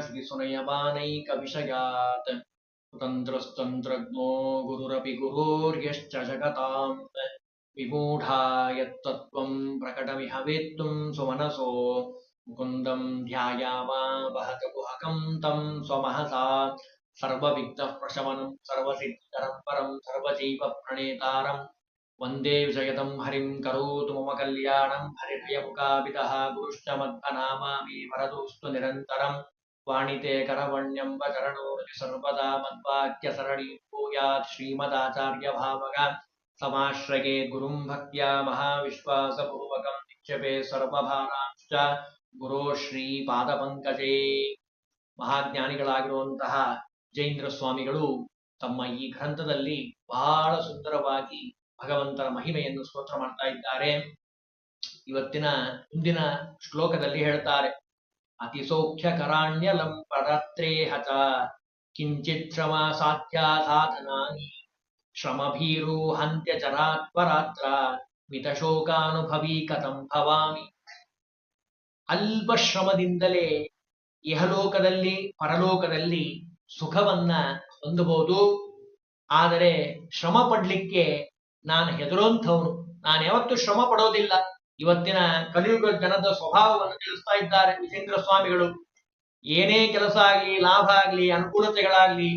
श्रीसुनयमानैकविषयात् कुतन्त्रस्तन्त्रज्ञो गुरुरपि गुरोर्यश्च जगताम् विमूढा यत्तत्त्वम् प्रकटमिह वेत्तुम् सुमनसो मुकुन्दम् ध्यायामा वहत कुहकम् तम् स्वमहसा। सर्वविघ्नः प्रशमनम् सर्वसिद्धिकरम् परम् सर्वजीव प्रणेतारम् वंदे विजयतम् हरिम् करोतु मम कल्याणम् हरिभयमुखाभितः गुरुश्च मद्भनामामि, वरदोऽस्तु निरन्तरम्। ವಾಣಿತೆ ಕರವಣ್ಯಂಬ ಚರಣೋರ್ಜಿ ಸರ್ವದಾ ಮದ್ವಾಕ್ಯ ಸರಣಿ ಭೂಯಾತ್ ಶ್ರೀಮದಾಚಾರ್ಯ ಭಾವಗ ಸಮಾಶ್ರಯೇ ಗುರುಂ ಭಕ್ತಿಯ ಮಹಾವಿಶ್ವಾಸ ಪೂರ್ವಕಂ ನಿಕ್ಷೇಪೆ ಸರ್ವಭಾರಾಂಶ್ಚ ಗುರು ಶ್ರೀ ಪಾದಪಂಕಜೇ ಮಹಾಜ್ಞಾನಿಗಳಾಗಿರುವಂತಹ ಜೈಂದ್ರ ಸ್ವಾಮಿಗಳು ತಮ್ಮ ಈ ಗ್ರಂಥದಲ್ಲಿ ಬಹಳ ಸುಂದರವಾಗಿ ಭಗವಂತನ ಮಹಿಮೆಯನ್ನು ಸ್ತೋತ್ರ ಮಾಡ್ತಾ ಇದ್ದಾರೆ. ಇವತ್ತಿನ, ಮುಂದಿನ ಶ್ಲೋಕದಲ್ಲಿ ಹೇಳ್ತಾರೆ ಚ ಕಿಂಚಿತ್ ಶ್ರಮ ಸಾಧ್ಯ ಸಾಧನಾನಿ ಶ್ರಮಭೀರು ಹಂತ್ಯ ಚರಾತ್ಪರಾತ್ರ ಮಿತಶೋಕಾನುಭವಿ ಕಥಂ ಭವಾಮಿ ಅಲ್ಪ ಶ್ರಮದಿಂದಲೇ ಇಹಲೋಕದಲ್ಲಿ ಪರಲೋಕದಲ್ಲಿ ಸುಖವನ್ನ ಹೊಂದಬಹುದು। ಆದರೆ ಶ್ರಮ ಪಡ್ಲಿಕ್ಕೆ ನಾನು ಹೆದರೋಂಥವನು. ನಾನು ಯಾವತ್ತೂ ಶ್ರಮ ಪಡೋದಿಲ್ಲ. ಇವತ್ತಿನ ಕಲಿಯುಗ ಜನದ ಸ್ವಭಾವವನ್ನು ತಿಳಿಸ್ತಾ ಇದ್ದಾರೆ ವಿಜೇಂದ್ರ ಸ್ವಾಮಿಗಳು. ಏನೇ ಕೆಲಸ ಆಗಲಿ, ಲಾಭ ಆಗಲಿ, ಅನುಕೂಲತೆಗಳಾಗ್ಲಿ,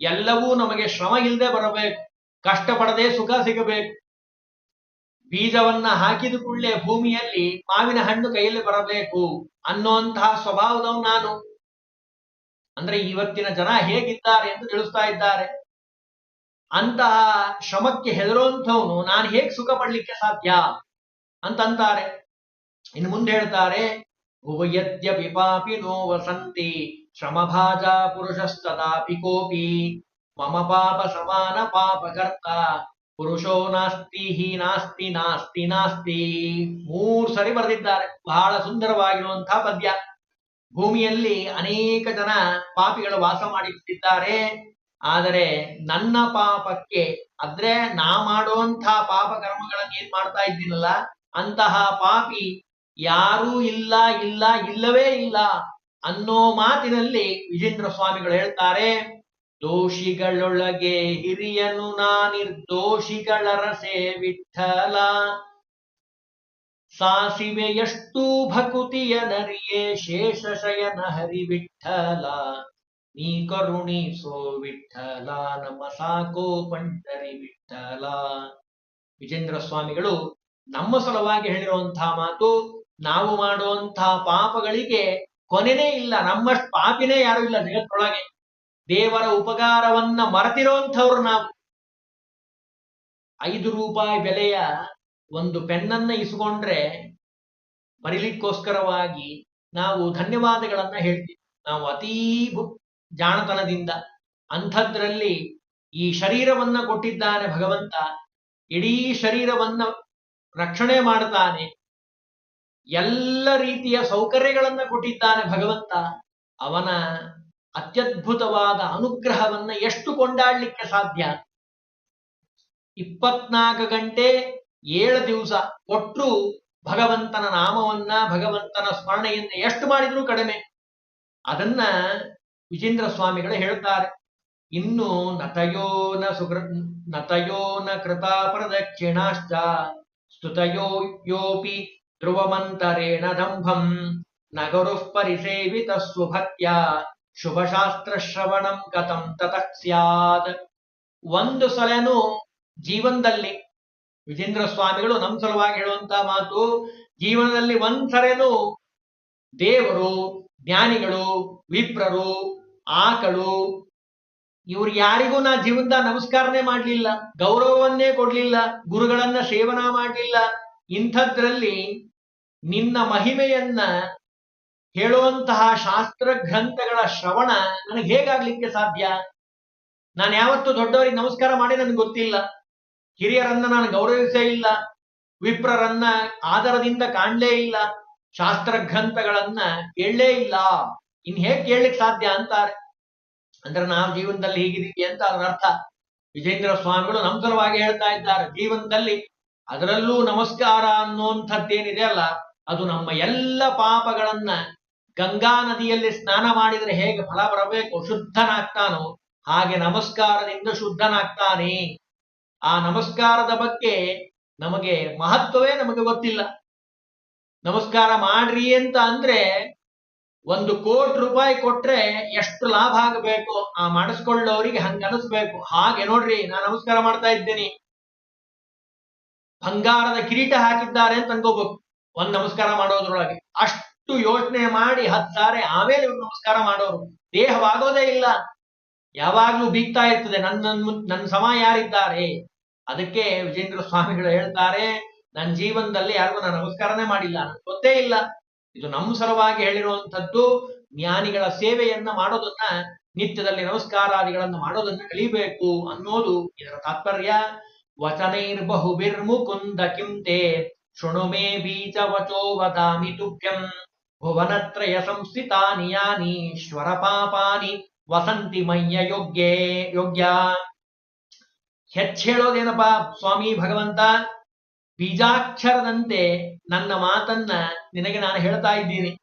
ಎಲ್ಲವೂ ನಮಗೆ ಶ್ರಮ ಇಲ್ಲದೆ ಬರಬೇಕು ಕಷ್ಟಪಡದೆ ಸುಖ ಸಿಗಬೇಕು. ಬೀಜವನ್ನ ಹಾಕಿದ ಕೂಡಲೇ ಭೂಮಿಯಲ್ಲಿ ಮಾವಿನ ಹಣ್ಣು ಕೈಯಲ್ಲಿ ಬರಬೇಕು ಅನ್ನುವಂತಹ ಸ್ವಭಾವದವ್ ನಾನು. ಅಂದ್ರೆ ಇವತ್ತಿನ ಜನ ಹೇಗಿದ್ದಾರೆ ಎಂದು ತಿಳಿಸ್ತಾ ಇದ್ದಾರೆ. ಅಂತಹ ಶ್ರಮಕ್ಕೆ ಹೆದರುವಂಥವನು ನಾನು ಹೇಗೆ ಸುಖ ಪಡ್ಲಿಕ್ಕೆ ಸಾಧ್ಯ? ಅಂತಂತಾರೆ. ಇನ್ನು ಮುಂದೆ ಹೇಳ್ತಾರೆ ಭುವಯದ್ಯಪಿ ಪಾಪಿನೋ ವಸಂತಿ, ಶ್ರಮಭಾಜ ಪುರುಷಸ್ತದಾಪಿ ಕೋಪಿ, ಮಮ ಪಾಪ ಸಮಾನ ಪಾಪಕರ್ತ, ಪುರುಷೋ ನಾಸ್ತಿ, ಹಿ ನಾಸ್ತಿ ನಾಸ್ತಿ ನಾಸ್ತಿ. ಮೂರು ಸರಿ ಬರೆದಿದ್ದಾರೆ. ಬಹಳ ಸುಂದರವಾಗಿರುವಂತಹ ಪದ್ಯ. ಭೂಮಿಯಲ್ಲಿ ಅನೇಕ ಜನ ಪಾಪಿಗಳು ವಾಸ ಮಾಡಿಬಿಟ್ಟಿದ್ದಾರೆ ಆದರೆ ನನ್ನ ಪಾಪಕ್ಕೆ ಅಂದ್ರೆ ನಾ ಮಾಡುವಂತಹ ಪಾಪ ಕರ್ಮಗಳನ್ನ ಏನ್ ಮಾಡ್ತಾ ಇದ್ದೀನಲ್ಲ ಅಂತಹ ಪಾಪಿ ಯಾರೂ ಇಲ್ಲ ಇಲ್ಲ, ಇಲ್ಲವೇ ಇಲ್ಲ ಅನ್ನೋ ಮಾತಿನಲ್ಲಿ ವಿಜೇಂದ್ರ ಸ್ವಾಮಿಗಳು ಹೇಳ್ತಾರೆ, ದೋಷಿಗಳೊಳಗೆ ಹಿರಿಯನು ನಾನಿರ್ದೋಷಿಗಳ ರಸೆ ವಿಠಲ ಸಾಸಿವೆಯಷ್ಟು ಭಕುತಿಯ ನರಿಯೇ ಶೇಷ ಶಯನ ಹರಿ ವಿಠಲ ನೀ ಕರುಣಿಸೋ ವಿಠಲ ನಮ್ಮ ಸಾಕೋ ಪಂಟರಿ ವಿಠಲ ವಿಜೇಂದ್ರ ಸ್ವಾಮಿಗಳು ನಮ್ಮ ಸಲುವಾಗಿ ಹೇಳಿರುವಂತಹ ಮಾತು, ನಾವು ಮಾಡುವಂತಹ ಪಾಪಗಳಿಗೆ ಕೊನೆನೇ ಇಲ್ಲ, ನಮ್ಮಷ್ಟು ಪಾಪಿನೇ ಯಾರು ಇಲ್ಲ ಜಗತ್ತೊಳಗೆ. ದೇವರ ಉಪಕಾರವನ್ನ ಮರೆತಿರುವಂಥವ್ರು ನಾವು. ಐದು ರೂಪಾಯಿ ಬೆಲೆಯ ಒಂದು ಪೆನ್ನನ್ನ ಇಸ್ಕೊಂಡ್ರೆ ಬರೀಲಿಕ್ಕೋಸ್ಕರವಾಗಿ ನಾವು ಧನ್ಯವಾದಗಳನ್ನ ಹೇಳ್ತೀವಿ. ನಾವು ಅತೀ ಜಾಣತನದಿಂದ ಅಂಥದ್ರಲ್ಲಿ ಈ ಶರೀರವನ್ನ ಕೊಟ್ಟಿದ್ದಾನೆ ಭಗವಂತ. ಇಡೀ ಶರೀರವನ್ನ ರಕ್ಷಣೆ ಮಾಡ್ತಾನೆ. ಎಲ್ಲ ರೀತಿಯ ಸೌಕರ್ಯಗಳನ್ನ ಕೊಟ್ಟಿದ್ದಾನೆ ಭಗವಂತ. ಅವನ ಅತ್ಯದ್ಭುತವಾದ ಅನುಗ್ರಹವನ್ನ ಎಷ್ಟು ಕೊಂಡಾಡ್ಲಿಕ್ಕೆ ಸಾಧ್ಯ? ಇಪ್ಪತ್ನಾಲ್ಕು ಗಂಟೆ ಏಳು ದಿವಸ ಒಟ್ಟು ಭಗವಂತನ ನಾಮವನ್ನ, ಭಗವಂತನ ಸ್ಮರಣೆಯನ್ನ ಎಷ್ಟು ಮಾಡಿದ್ರೂ ಕಡಿಮೆ. ಅದನ್ನ ವಿಜೇಂದ್ರ ಸ್ವಾಮಿಗಳು ಹೇಳ್ತಾರೆ. ಇನ್ನು ನತಯೋನ ಸುಗ್ರ ನತಯೋನ ಕೃತ ಪ್ರದಕ್ಷಿಣಾಶ್ಚ ಸ್ತುತಯೋ ಯೋಪಿ ಧ್ರುವಮಂತರೇಣ ದಂಭಂ ನಗರುಃ ಪರಿಸೇವಿತ ಸುಭಕ್ತ್ಯ ಶುಭಶಾಸ್ತ್ರ ಶ್ರವಣಂ ಕಥಂ ತತಃ ಸ್ಯಾದ್ ಒಂದು ಸಲನೂ ಜೀವನದಲ್ಲಿ ವಿಜೇಂದ್ರ ಸ್ವಾಮಿಗಳು ನಮ್ಮ ಸಲುವಾಗಿ ಹೇಳುವಂತ ಮಾತು, ಜೀವನದಲ್ಲಿ ಒಂದ್ಸರೇನು ದೇವರು, ಜ್ಞಾನಿಗಳು, ವಿಪ್ರರು, ಆಕಳು ಇವ್ರು ಯಾರಿಗೂ ನಾ ಜೀವಂತ ನಮಸ್ಕಾರನೇ ಮಾಡ್ಲಿಲ್ಲ, ಗೌರವವನ್ನೇ ಕೊಡ್ಲಿಲ್ಲ, ಗುರುಗಳನ್ನ ಸೇವನ ಮಾಡ್ಲಿಲ್ಲ. ಇಂಥದ್ರಲ್ಲಿ ನಿನ್ನ ಮಹಿಮೆಯನ್ನ ಹೇಳುವಂತಹ ಶಾಸ್ತ್ರ ಗ್ರಂಥಗಳ ಶ್ರವಣ ನನಗೆ ಹೇಗಾಗ್ಲಿಕ್ಕೆ ಸಾಧ್ಯ? ನಾನು ಯಾವತ್ತು ದೊಡ್ಡವರಿಗೆ ನಮಸ್ಕಾರ ಮಾಡಿ ನನಗೆ ಗೊತ್ತಿಲ್ಲ. ಹಿರಿಯರನ್ನ ನಾನು ಗೌರವಿಸೇ ಇಲ್ಲ. ವಿಪ್ರರನ್ನ ಆದರದಿಂದ ಕಾಣ್ಲೇ ಇಲ್ಲ. ಶಾಸ್ತ್ರ ಗ್ರಂಥಗಳನ್ನ ಕೇಳಲೇ ಇಲ್ಲ. ಇನ್ ಹೇಗೆ ಕೇಳಲಿಕ್ಕೆ ಸಾಧ್ಯ ಅಂತಾರೆ? ಅಂದ್ರೆ ನಾವು ಜೀವನದಲ್ಲಿ ಹೀಗಿದ್ದೀವಿ ಅಂತ ಅದರ ಅರ್ಥ. ವಿಜೇಂದ್ರ ಸ್ವಾಮಿಗಳು ನಮ್ಮ ಸಲುವಾಗಿ ಹೇಳ್ತಾ ಇದ್ದಾರೆ, ಜೀವನದಲ್ಲಿ ಅದರಲ್ಲೂ ನಮಸ್ಕಾರ ಅನ್ನುವಂಥದ್ದೇನಿದೆ ಅಲ್ಲ, ಅದು ನಮ್ಮ ಎಲ್ಲ ಪಾಪಗಳನ್ನ ಗಂಗಾ ನದಿಯಲ್ಲಿ ಸ್ನಾನ ಮಾಡಿದರೆ ಹೇಗೆ ಫಲ ಬರಬೇಕು? ಶುದ್ಧನಾಗ್ತಾನೋ? ಹಾಗೆ ನಮಸ್ಕಾರದಿಂದ ಶುದ್ಧನಾಗ್ತಾನೆ. ಆ ನಮಸ್ಕಾರದ ಬಗ್ಗೆ ನಮಗೆ ಮಹತ್ವವೇ ನಮಗೆ ಗೊತ್ತಿಲ್ಲ. ನಮಸ್ಕಾರ ಮಾಡ್ರಿ ಅಂತ ಅಂದ್ರೆ ಒಂದು ಕೋಟಿ ರೂಪಾಯಿ ಕೊಟ್ರೆ ಎಷ್ಟು ಲಾಭ ಆಗಬೇಕು? ಆ ಮಾಡಿಸ್ಕೊಳ್ಳೋರಿಗೆ ಹಂಗ ಅನಿಸ್ಬೇಕು. ಹಾಗೆ ನೋಡ್ರಿ, ನಾನು ನಮಸ್ಕಾರ ಮಾಡ್ತಾ ಇದ್ದೇನೆ. ಬಂಗಾರದ ಕಿರೀಟ ಹಾಕಿದ್ದಾರೆ ಅಂತ ಅನ್ಕೋಬೇಕು. ಒಂದ್ ನಮಸ್ಕಾರ ಮಾಡೋದ್ರೊಳಗೆ. ಅಷ್ಟು ಯೋಚನೆ ಮಾಡಿ ಹತ್ತಾರೆ ಆಮೇಲೆ ಇವ್ರು ನಮಸ್ಕಾರ ಮಾಡೋರು. ದೇಹವಾಗೋದೇ ಇಲ್ಲ. ಯಾವಾಗ್ಲೂ ಬೀಗ್ತಾ ಇರ್ತದೆ. ನನ್ನ ನನ್ನ ಸಮ ಯಾರಿದ್ದಾರೆ? ಅದಕ್ಕೆ ವಿಜೇಂದ್ರ ಸ್ವಾಮಿಗಳು ಹೇಳ್ತಾರೆ ನನ್ನ ಜೀವನದಲ್ಲಿ ಯಾರಿಗೂ ನಾನು ನಮಸ್ಕಾರನೇ ಮಾಡಿಲ್ಲ. ಗೊತ್ತೇ ಇಲ್ಲ. ಇದು ನಮ್ಮ ಸಲುವಾಗಿ ಹೇಳಿರುವಂಥದ್ದು ಜ್ಞಾನಿಗಳ ಸೇವೆಯನ್ನ ಮಾಡೋದನ್ನ, ನಿತ್ಯದಲ್ಲಿ ನಮಸ್ಕಾರಾದಿಗಳನ್ನು ಮಾಡೋದನ್ನ ಕಲಿಬೇಕು ಅನ್ನೋದು ಇದರ ತಾತ್ಪರ್ಯ. ವಚನೈರ್ಬಹುಬಿರ್ಮುಕುಂದ ಕಿಂತೆ ಶೃಣು ಮೇ ಬೀಜ ವಚೋ ವದಾಮಿ ತುಭ್ಯಂ ಭುವನತ್ರಯ ಸಂಸ್ಥಿತಾನಿ ಯಾನಿ ಶ್ವರ ಪಾಪಾನಿ ವಸಂತಿ ಮಯ್ಯ ಯೋಗ್ಯೇ ಯೋಗ್ಯ. ಹೆಚ್ಚೇಳೋದೇನಪ್ಪ ಸ್ವಾಮಿ ಭಗವಂತ? ಬೀಜಾಕ್ಷರದಂತೆ ನನ್ನ ಮಾತನ್ನ ನಿನಗೆ ನಾನು ಹೇಳ್ತಾ ಇದ್ದೀನಿ.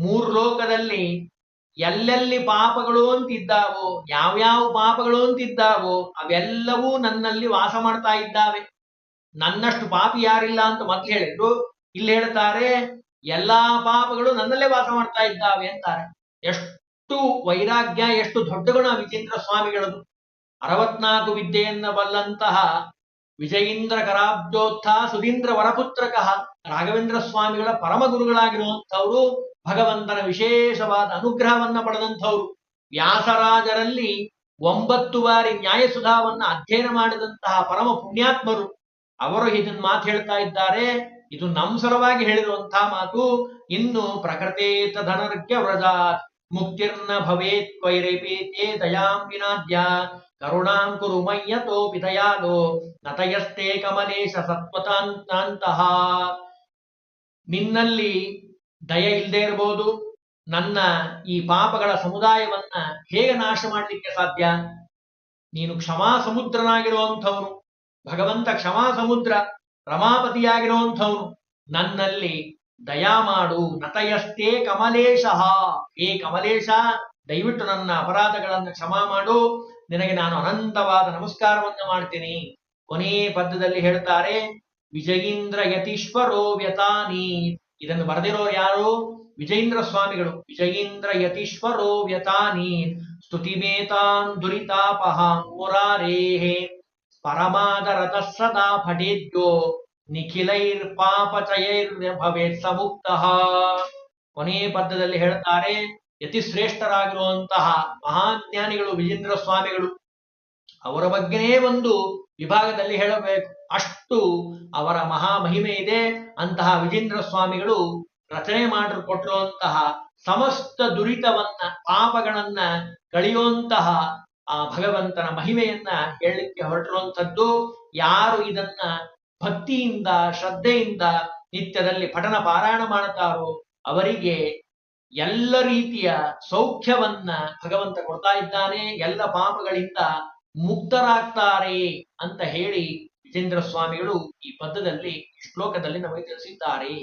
ಮೂರು ಲೋಕದಲ್ಲಿ ಎಲ್ಲೆಲ್ಲಿ ಪಾಪಗಳು ಅಂತಿದ್ದಾವೋ, ಯಾವ್ಯಾವ ಪಾಪಗಳು ಅಂತಿದ್ದಾವೋ, ಅವೆಲ್ಲವೂ ನನ್ನಲ್ಲಿ ವಾಸ ಮಾಡ್ತಾ ಇದ್ದಾವೆ. ನನ್ನಷ್ಟು ಪಾಪಿ ಯಾರಿಲ್ಲ ಅಂತ ಮೊದ್ಲು ಹೇಳಿದ್ರು. ಇಲ್ಲಿ ಹೇಳ್ತಾರೆ, ಎಲ್ಲಾ ಪಾಪಗಳು ನನ್ನಲ್ಲೇ ವಾಸ ಮಾಡ್ತಾ ಇದ್ದಾವೆ ಅಂತಾರೆ. ಎಷ್ಟು ವೈರಾಗ್ಯ, ಎಷ್ಟು ದೊಡ್ಡ ಗುಣ ವಿಚಿತ್ರ ಸ್ವಾಮಿಗಳದು. ಅರವತ್ನಾಲ್ಕು ವಿದ್ಯೆಯನ್ನ ಬಲ್ಲಂತಹ ವಿಜಯೀಂದ್ರ ಕರಾಬ್ಜೋತ್ಥ, ಸುಧೀಂದ್ರ ವರಪುತ್ರಕ, ರಾಘವೇಂದ್ರ ಸ್ವಾಮಿಗಳ ಪರಮ ಗುರುಗಳಾಗಿರುವಂಥವರು ಭಗವಂತನ ವಿಶೇಷವಾದ ಅನುಗ್ರಹವನ್ನ ಪಡೆದಂಥವ್ರು. ವ್ಯಾಸರಾಜರಲ್ಲಿ ಒಂಬತ್ತು ಬಾರಿ ನ್ಯಾಯಸುಧಾವನ್ನ ಅಧ್ಯಯನ ಮಾಡಿದಂತಹ ಪರಮ ಪುಣ್ಯಾತ್ಮರು. ಅವರು ಇದನ್ ಮಾತು ಹೇಳ್ತಾ ಇದ್ದಾರೆ. ಇದು ನಮ್ಮ ಸಲುವಾಗಿ ಹೇಳಿರುವಂತಹ ಮಾತು, ಇನ್ನು ಪ್ರಕೃತೇತ ಧನರ್ಕ್ಯ ವ್ರಜಾತ್. ಮುಕ್ತಿರ್ನ ಭವೇತ್ ತೇ ದಯಾಂ ವಿನಾದ್ಯ. ಕರುಣಾಂ ಕುರು ಮಯ್ಯತೋಪಿ ದಯಾಲೋ ನತಯಸ್ತೆ ಕಮಲೇಶ ಸತ್ವತಾಂತಹ ನಿನ್ನಲ್ಲಿ ದಯ ಇಲ್ಲದೆ ಇರಬಹುದು ನನ್ನ ಈ ಪಾಪಗಳ ಸಮುದಾಯವನ್ನ ಹೇಗೆ ನಾಶ ಮಾಡಲಿಕ್ಕೆ ಸಾಧ್ಯ? ನೀನು ಕ್ಷಮಾ ಸಮುದ್ರನಾಗಿರುವಂಥವನು. ಭಗವಂತ ಕ್ಷಮಾ ಸಮುದ್ರ, ರಮಾಪತಿಯಾಗಿರುವಂಥವನು. ನನ್ನಲ್ಲಿ ದಯಾ ಮಾಡು ನತಯಷ್ಟೇ ಕಮಲೇಶ. ಏ ಕಮಲೇಶ, ದಯವಿಟ್ಟು ನನ್ನ ಅಪರಾಧಗಳನ್ನು ಕ್ಷಮಾ ಮಾಡು. ನಿನಗೆ ನಾನು ಅನಂತವಾದ ನಮಸ್ಕಾರವನ್ನು ಮಾಡ್ತೀನಿ. ಕೊನೆ ಪದ್ಯದಲ್ಲಿ ಹೇಳ್ತಾರೆ ವಿಜಯೀಂದ್ರ ಯತೀಶ್ವರೋ ವ್ಯತಾನಿ ಇದನ್ನು ಬರೆದಿರೋರು ಯಾರು? ವಿಜಯೇಂದ್ರ ಸ್ವಾಮಿಗಳು. ವಿಜಯೀಂದ್ರ ಯತೀಶ್ವರೋ ವ್ಯತಾನಿ ಸ್ತುತಿಮೇತಾನ್ ದುರಿತಾಪಹ ಮುರಾರೇಹೇ. ಪರಮಾದರತ ಸದಾ ಫಟೇದ್ಯೋ ನಿಖಿಲೈರ್ ಪಾಪಚಯೈರ್ ಭವೇತ್ ಸಮುಕ್ತಃ ಕೊನೆ ಪದ್ಯದಲ್ಲಿ ಹೇಳ್ತಾರೆ ಯತಿಶ್ರೇಷ್ಠರಾಗಿರುವಂತಹ ಮಹಾಜ್ಞಾನಿಗಳು ವಿಜೇಂದ್ರ ಸ್ವಾಮಿಗಳು, ಅವರ ಬಗ್ಗೆನೇ ಒಂದು ವಿಭಾಗದಲ್ಲಿ ಹೇಳಬೇಕು. ಅಷ್ಟು ಅವರ ಮಹಾ ಮಹಿಮೆ ಇದೆ. ಅಂತಹ ವಿಜೇಂದ್ರ ಸ್ವಾಮಿಗಳು ರಚನೆ ಮಾಡಿ ಕೊಟ್ಟಿರುವಂತಹ ಸಮಸ್ತ ದುರಿತವನ್ನ, ಪಾಪಗಳನ್ನ ಕಳೆಯುವಂತಹ ಆ ಭಗವಂತನ ಮಹಿಮೆಯನ್ನ ಹೇಳಲಿಕ್ಕೆ ಹೊರಟಿರುವಂಥದ್ದು ಯಾರು ಇದನ್ನ ಭಕ್ತಿಯಿಂದ, ಶ್ರದ್ಧೆಯಿಂದ ನಿತ್ಯದಲ್ಲಿ ಪಠನ ಪಾರಾಯಣ ಮಾಡುತ್ತಾರೋ ಅವರಿಗೆ ಎಲ್ಲ ರೀತಿಯ ಸೌಖ್ಯವನ್ನ ಭಗವಂತ ಕೊಡ್ತಾ ಇದ್ದಾನೆ. ಎಲ್ಲ ಪಾಪಗಳಿಂದ ಮುಕ್ತರಾಗ್ತಾರೆ ಅಂತ ಹೇಳಿ ಜಿತೇಂದ್ರ ಸ್ವಾಮಿಗಳು ಈ ಪದ್ಯದಲ್ಲಿ ಶ್ಲೋಕದಲ್ಲಿ ನಮಗೆ ತಿಳಿಸಿದ್ದಾರೆ.